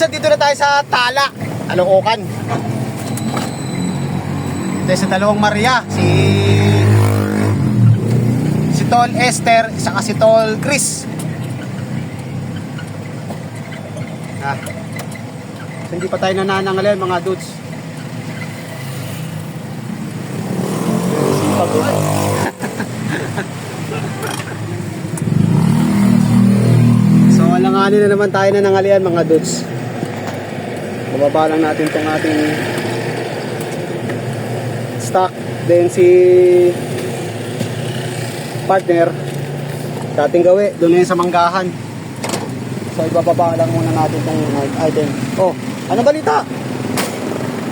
dudes, dito na tayo sa Tala, Caloocan. Dito sa dalawang Maria, si si Tol Esther, isa si Tol Chris. Ah. So, hindi pa tayo nananangalian mga dudes. Sipag. So alanganin na naman tayo na nangalian mga dudes. Bababa lang natin tong ating stock. Then si partner sa ating gawi, doon yun sa manggahan. So ibababa lang muna natin tong item. Oh, ano balita?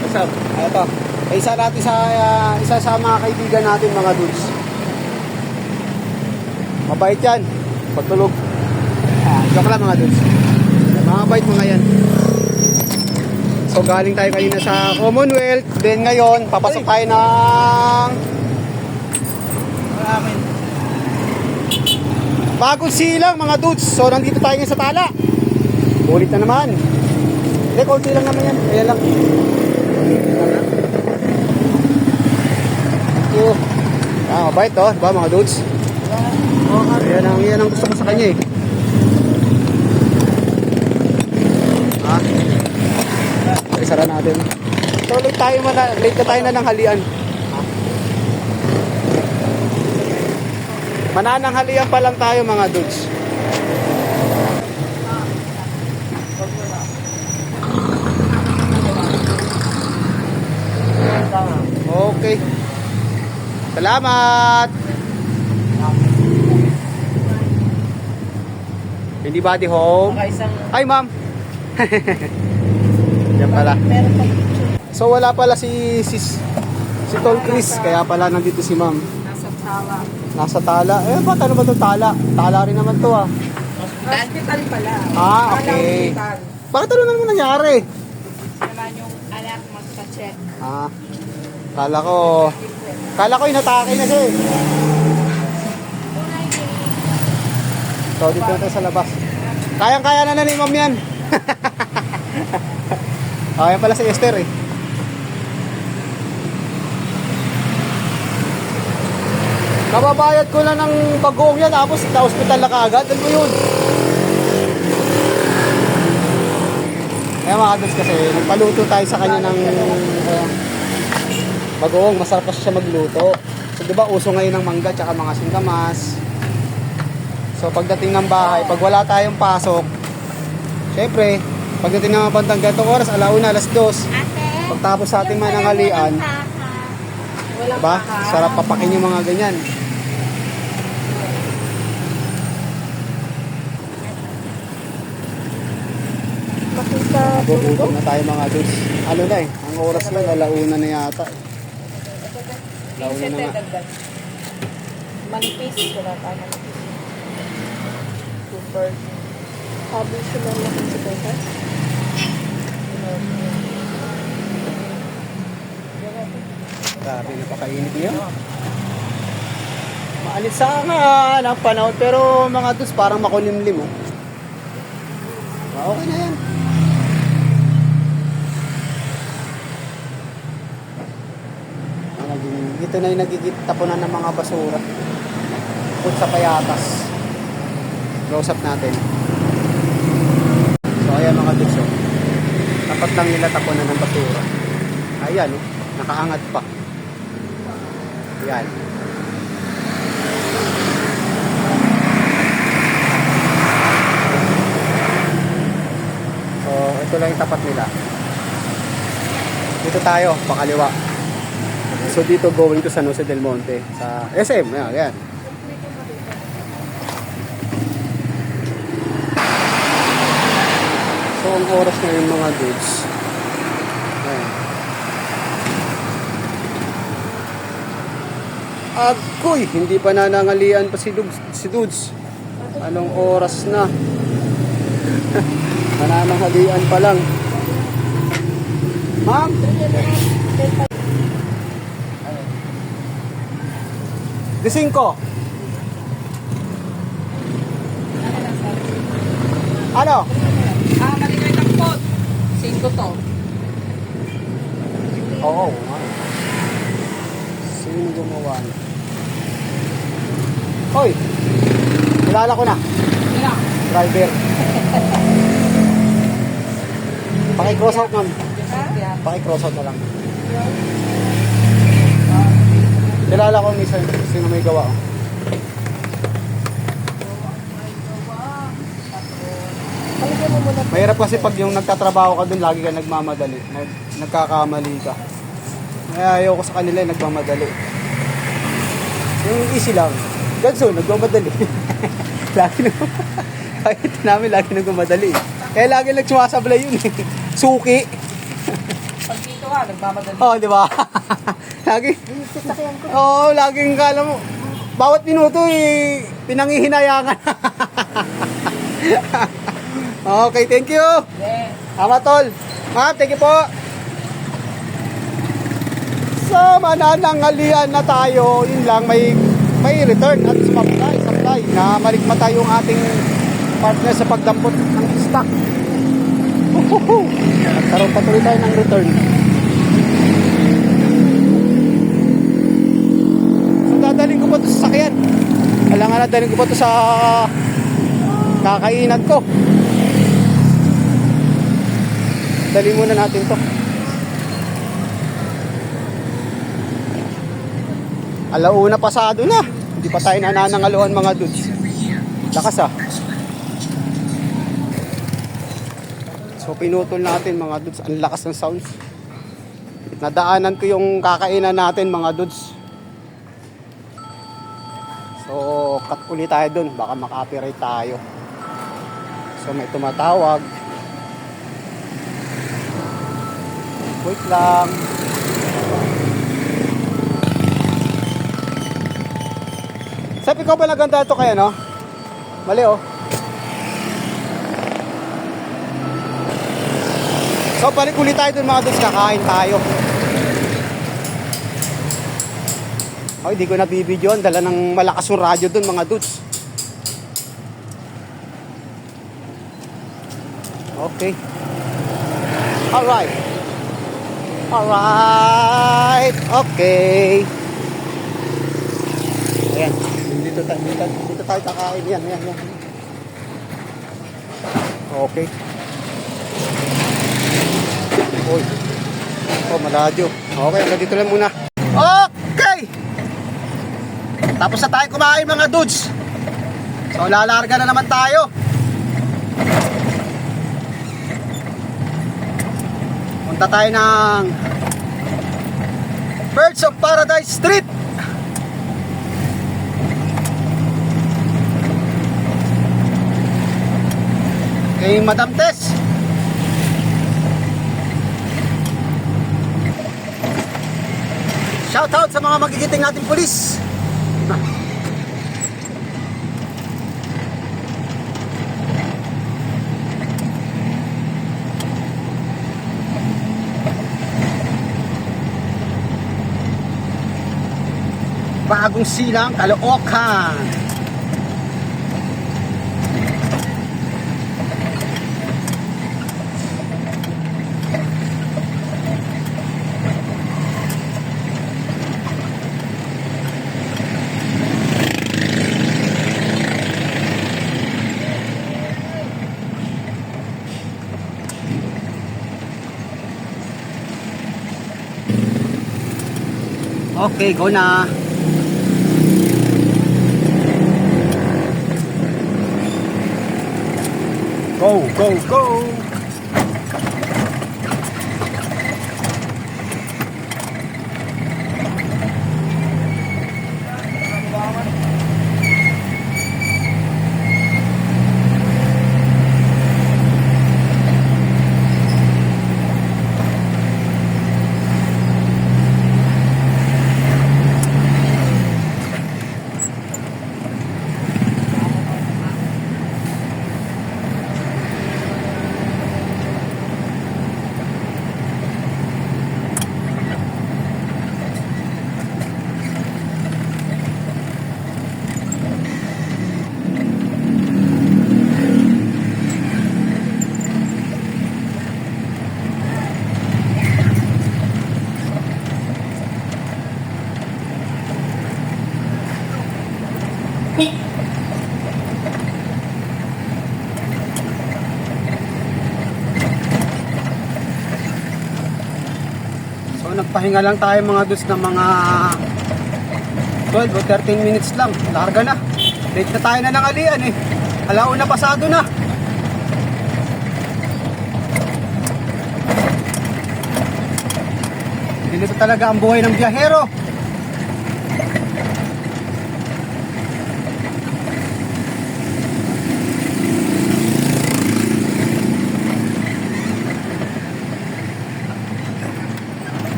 What's up? To? Eh, Isa natin sa ah, isa sa mga kaibigan natin mga dudes. Mabait yan. Pagtulog. Ah, joke lang mga dudes. Mga bait mga yan. So galing tayo kanina sa Commonwealth. Then ngayon, papasok tayo ng... Bagong silang mga dudes. So nandito tayo ngayon sa Tala. Ulit na naman. Hindi, konti lang naman yan. Ayan lang. Oh. Ah, mabait to. Diba mga dudes? Ayan ang, yan ang gusto ko sa kanya eh. Ha? Okay, sara natin. So late tayo man late na tayo na ng halian. Ha? Manananghalian pa lang tayo mga dudes. Okay. Salamat. Hindi body home. Hi, ma'am. Pala. Meron pa picture. So wala pala si si si Tol Chris, kaya pala nandito si ma'am. Nasa tawa. Nasa Tala. Eh, ba't ano ba to Tala? Tala rin naman to ah. Hospital pala. Ah, okay. Bakit ano naman nangyari? Naman yung anak magpa-check. Ah, kala ko, kala ko inatake na siya eh. So, dito na tayo sa labas. Kayang-kaya na na ni ma'am yan. oh, yan pala si Esther eh. Kababayad ko na ng bagoong yan, tapos sa hospital na kaagad. Ano yun? Kaya mga kadods kasi, nagpaluto tayo sa kanya ng uh, bagoong. Masarap kasi siya magluto. So, di ba, uso ngayon ng mangga tsaka mga singkamas. So, pagdating ng bahay, pag wala tayong pasok, syempre, pagdating ng mga bandang ganitong oras, alauna, alas dos, pagtapos sa ating mananghalian, Walang diba? kaka. Sarap papakin yung mga ganyan. Makita. Nabubutom na tayo mga dudes. Ano na eh, ang oras lang, alauna na yata. eh. Launa na nga. Manipis. Wala pa manipis. Super. Sabi siya lang natin si Tessa. Grabe, napakainit niya. Maalit sana ng panahon, pero mga dudes parang makulimlim oh. Ah, Okay na yan. Dito na yung nagigit tapunan ng mga basura. Put sa payatas. Close up natin. So ayan mga dudes oh. Tapat lang nila tapunan ng basura. Ayan oh, nakaangat pa. Ayan. So, ito lang yung tapat nila. Dito tayo, pakaliwa. So, dito going to San Jose del Monte. Sa SM, ayan. ayan. Ang oras na yung mga goods. Ayan. Agoy, hindi pa nanangalian pa si Dudes. Si Dudes. Anong oras na? Nananghalian pa lang. Ma'am? Di 5. Ano? Ah, mali kayo ng pot. Totoo. Oo, oo nga. Sino gumawa niya? Hoy! Kilala ko na. Sino? Driver. Paki-cross out. Ha? Paki-cross out na lang. Kilala ko minsan sino may gawa. oh. Palagyan mo muna. Mahirap kasi pag yung nagtatrabaho ka dun, lagi ka nagmamadali. Nag, nagkakamali ka. Kaya ayoko sa kanila yung nagmamadali. Yung easy lang. Ganso, nagmamadali. lagi na, kahit namin lagi nagmamadali. Kaya lagi nagsumasablay yun eh. Suki. Pag dito ka, nagmamadali. Oo, oh, di ba? lagi, ko. Oo, oh, laging kala mo. Bawat minuto eh, pinangihinayangan. Okay, thank you. Yes. Ama tol. Ma'am, thank you po. Sa mananangalian na tayo, yun lang, may may return at supply, supply na malikmata yung ating partner sa pagdampot ng stock. Nagkaroon patuloy tayo ng return. So, dadalhin ko pa to sa sakyan. Kailangan na dalhin ko pa to sa kakainan ko. Dali muna natin to. Alauna pasado na. Hindi pa tayo nananangaluhan mga dudes. Lakas ah. So pinutol natin mga dudes. Ang lakas ng sounds. Nadaanan ko yung kakainan natin mga dudes. So cut ulit tayo dun. Baka makapiright tayo. So may tumatawag. Wait lang. Sabi ko ba naganda ito kaya no? Mali oh. So balik ulit tayo dun mga dudes, kakain tayo. Oh, hindi ko nabibidyoan, dala ng malakas yung radyo dun mga dudes. Okay. Alright. Alright. Okay. Ayan. Dito, tayo dito, dito tayo kakain. Yan, yan, yan. Okay. Uy. Oh, maladyo. Okay, dito lang muna. Okay! Tapos na tayo kumain mga dudes. So, lalarga na naman tayo. Punta tayo ng Birds of Paradise Street. Kay Madam Tess. Shout out sa mga magigiting nating pulis. Bagong silang Caloocan. Okay, go na. Go, go, go. Nagpahinga lang tayo mga dus na mga 12 o 13 minutes lang. Larga na. Late na tayo na ng alian eh. Alauna pasado na. Ganito talaga ang buhay ng biyahero.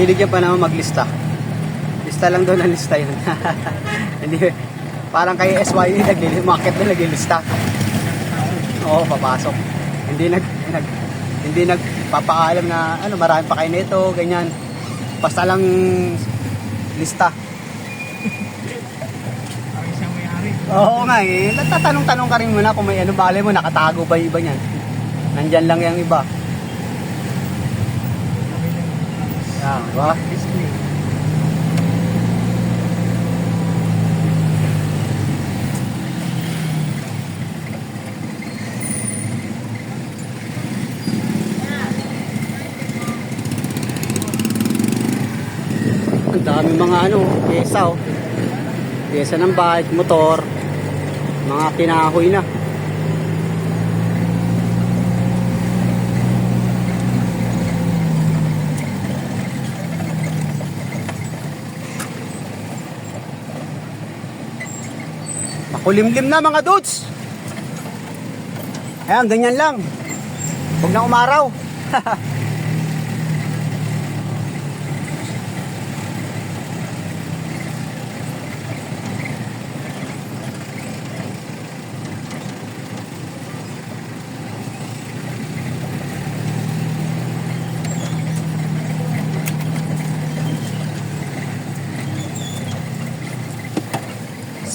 Niya pa naman maglista. Lista lang daw ng lista yun. Hindi, parang kay SYE, naglili, market na naglilista. Oo, papasok. Hindi nag, nag hindi nagpapaalam na ano, marami pa kayo nito, ganyan. Basta lang lista. Oo nga eh. Nagtatanong-tanong ka rin muna kung may ano, bale mo, nakatago ba yung iba niyan. Nandyan lang yung iba. Yan, ba? Ang dami mga ano, pyesa oh. Pyesa ng bike, motor, mga kinahoy na. Makulimlim na mga dudes. Ayan, ganyan lang. Huwag na umaraw.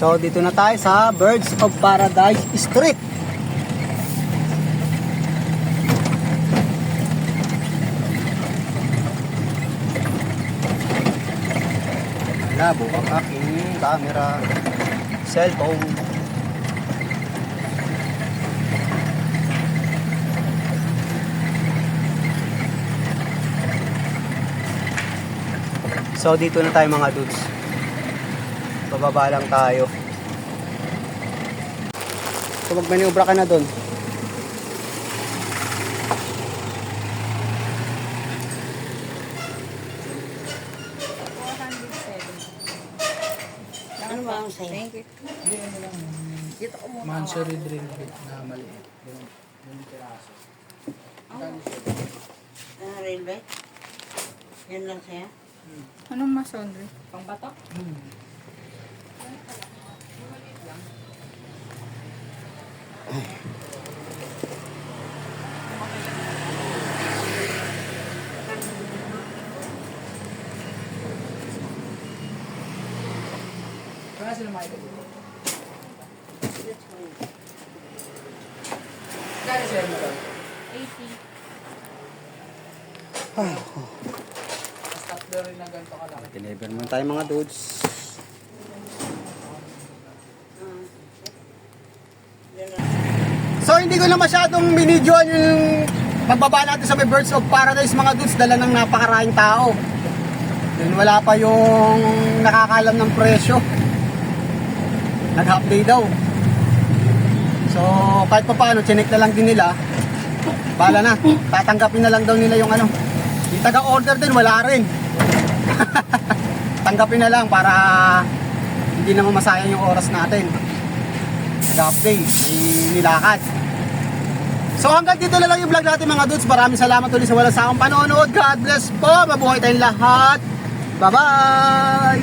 So dito na tayo sa Birds of Paradise Street. Labo ang aking camera, cellphone. So dito na tayo mga dudes. Bababa lang tayo. So magmaniobra ka na doon. Ano ba ang sa'yo? Thank you. Mansory drill bit na maliit. Yung, yung piraso. Ah, railway? Yan lang sa'yo? Anong masondre? Pang bato? Sila makita dito. Kaya sila mo 80. Stop doon rin na ganito kalaki. Deliver mo tayo mga dudes. Yan lang. So hindi ko na masyadong minidyoan yung pagbaba natin sa may Birds of Paradise mga dudes dala ng napakaraming tao. Then wala pa yung nakakalam ng presyo. Nag-half day daw. So kahit pa paano, chinek na lang din nila. Bala na, tatanggapin na lang daw nila yung ano. Yung taga-order din, wala rin. Tanggapin na lang para hindi naman masayang yung oras natin. Nag-half day, may nilakad. So hanggang dito na lang yung vlog natin mga dudes. Maraming salamat ulit sa walang sakong panonood. God bless po. Mabuhay tayong lahat. Bye-bye!